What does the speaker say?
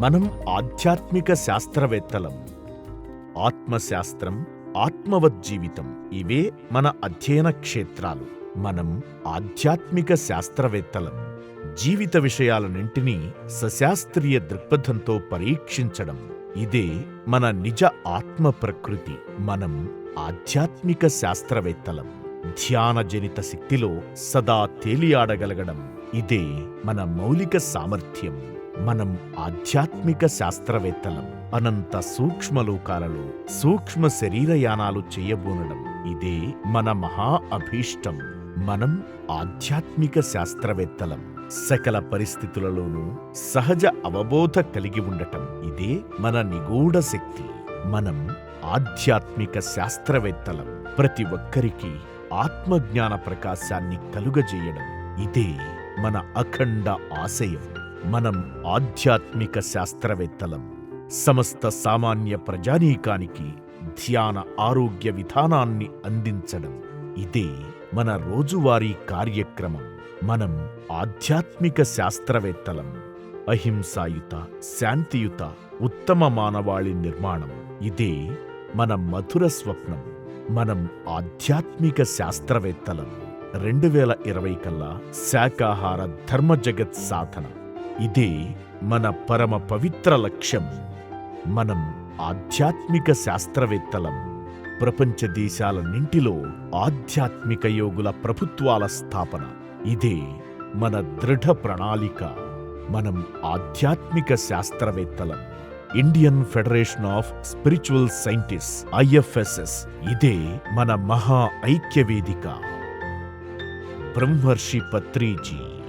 మనం ఆధ్యాత్మిక శాస్త్రవేత్తలం. ఆత్మశాస్త్రం ఆత్మవజ్జీవితం ఇవే మన అధ్యయన క్షేత్రాలు. మనం ఆధ్యాత్మిక శాస్త్రవేత్తలం. జీవిత విషయాలన్నింటినీ సశాస్త్రీయ దృక్పథంతో పరీక్షించడం. ఇదే మన నిజ ఆత్మ ప్రకృతి. మనం ఆధ్యాత్మిక శాస్త్రవేత్తలం. ధ్యానజనిత శక్తిలో సదా తేలియాడగలగడం. ఇదే మన మౌలిక సామర్థ్యం. మనం ఆధ్యాత్మిక శాస్త్రవేత్తలం అనంత సూక్ష్మలోకాలలో సూక్ష్మ శరీరయానాలు చేయబోనడం ఇదే మన మహా అభీష్టం. మనం ఆధ్యాత్మిక శాస్త్రవేత్తలం. సకల పరిస్థితులలోనూ సహజ అవబోధ కలిగి ఉండటం ఇదే మన నిగూఢ శక్తి. మనం ఆధ్యాత్మిక శాస్త్రవేత్తలం. ప్రతి ఒక్కరికి ఆత్మజ్ఞాన ప్రకాశాన్ని కలుగజేయడం ఇదే మన అఖండ ఆశయం. మనం ఆధ్యాత్మిక శాస్త్రవేత్తలం. సమస్త సామాన్య ప్రజానీకానికి ధ్యాన ఆరోగ్య విధానాన్ని అందించడం. ఇదే మన రోజువారీ కార్యక్రమం. మనం ఆధ్యాత్మిక శాస్త్రవేత్తలం. అహింసాయుత శాంతియుత ఉత్తమ మానవాళి నిర్మాణం. ఇదే మన మధుర స్వప్నం. మనం ఆధ్యాత్మిక శాస్త్రవేత్తలం. రెండు వేల ఇరవై కల్లా శాకాహార ధర్మ జగత్ సాధన. ఇదే మన పరమ పవిత్ర లక్ష్యం. మనం ఆధ్యాత్మిక శాస్త్రవేత్తలం. ప్రపంచ దేశాలన్నింటిలో ఆధ్యాత్మిక యోగుల ప్రభుత్వాల స్థాపన. ఇదే మన దృఢ ప్రణాళిక. మనం ఆధ్యాత్మిక శాస్త్రవేత్తలం. Indian Federation of Spiritual Scientist IFSS. ఇదే మన మహా ఐక్యవేదిక. బ్రహ్మర్షి పత్రిజీ.